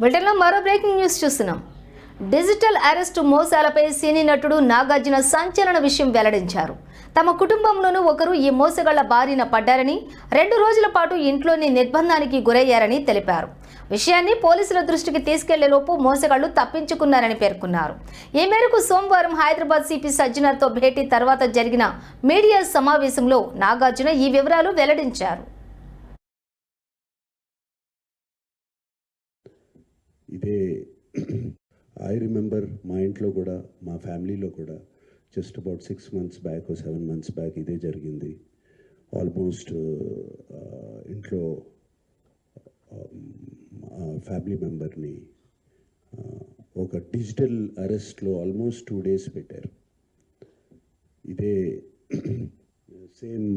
బ్రిటన్లో మరో breaking news చూస్తున్నాం. డిజిటల్ అరెస్టు మోసాలపై సినీ నటుడు నాగార్జున సంచలన విషయం వెల్లడించారు. తమ కుటుంబంలోనూ ఒకరు ఈ మోసగాళ్ళ బారిన పడ్డారని రెండు రోజుల పాటు ఇంట్లోని నిర్బంధానికి గురయ్యారని తెలిపారు. విషయాన్ని పోలీసుల దృష్టికి తీసుకెళ్ళేలోపు మోసగాళ్ళు తప్పించుకున్నారని పేర్కొన్నారు. ఈ మేరకు సోమవారం హైదరాబాద్ సిపి సజ్జనర్తో భేటీ తర్వాత జరిగిన మీడియా సమావేశంలో నాగార్జున ఈ వివరాలు వెల్లడించారు. ఇదే ఐ రిమెంబర్ మా ఇంట్లో కూడా మా ఫ్యామిలీలో కూడా just about six months back seven months back ఇదే జరిగింది. ఆల్మోస్ట్ uh, ఇంట్లో ఫ్యామిలీ మెంబర్ని ఒక డిజిటల్ అరెస్ట్లో ఆల్మోస్ట్ టూ డేస్ పెట్టారు. ఇదే సేమ్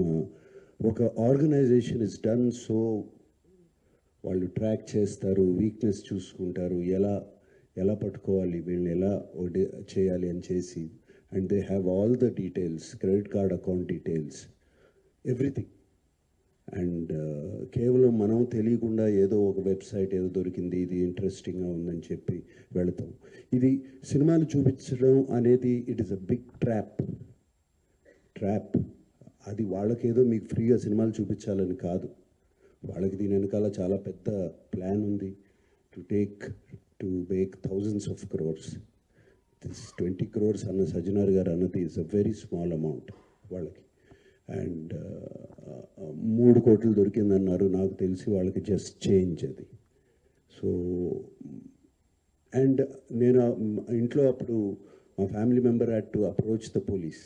ఒక ఆర్గనైజేషన్ ఇస్ డన్ సో వాళ్ళు ట్రాక్ చేస్తారు వీక్నెస్ చూసుకుంటారు ఎలా ఎలా పట్టుకోవాలి వీళ్ళని ఎలా చేయాలి అని చేసి and they have all the details credit card account details everything and కేవలం మనం తెలియకుండా ఏదో ఒక వెబ్సైట్ ఏదో దొరికింది ఇది ఇంట్రెస్టింగ్గా ఉందని చెప్పి వెళతాం. ఇది సినిమాలు చూపించడం అనేది it is a big trap trap అది వాళ్ళకేదో మీకు ఫ్రీగా సినిమాలు చూపించాలని కాదు. వాళ్ళకి దీని వెనకాల చాలా పెద్ద ప్లాన్ ఉంది to take to make thousands of crores this twenty crores అన్న సజ్జనార్ గారు అన్నది is a very small amount వాళ్ళకి. అండ్ uh, uh, మూడు కోట్లు దొరికిందన్నారు. నాకు తెలిసి వాళ్ళకి జస్ట్ చేంజ్ అది. సో అండ్ నేను uh, ఇంట్లో అప్పుడు మా family member had to approach the police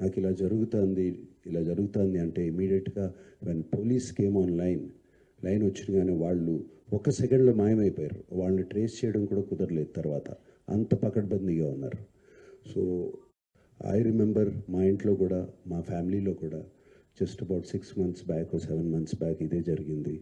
నాకు ఇలా జరుగుతుంది ఇలా జరుగుతుంది అంటే ఇమీడియట్గా when police came on line line వచ్చినగానే వాళ్ళు ఒక సెకండ్లో మాయమైపోయారు. వాళ్ళని ట్రేస్ చేయడం కూడా కుదరలేదు తర్వాత. అంత పకడ్బందీగా ఉన్నారు. సో ఐ రిమెంబర్ మా ఇంట్లో కూడా మా ఫ్యామిలీలో కూడా just about six months back seven months back ఇదే జరిగింది.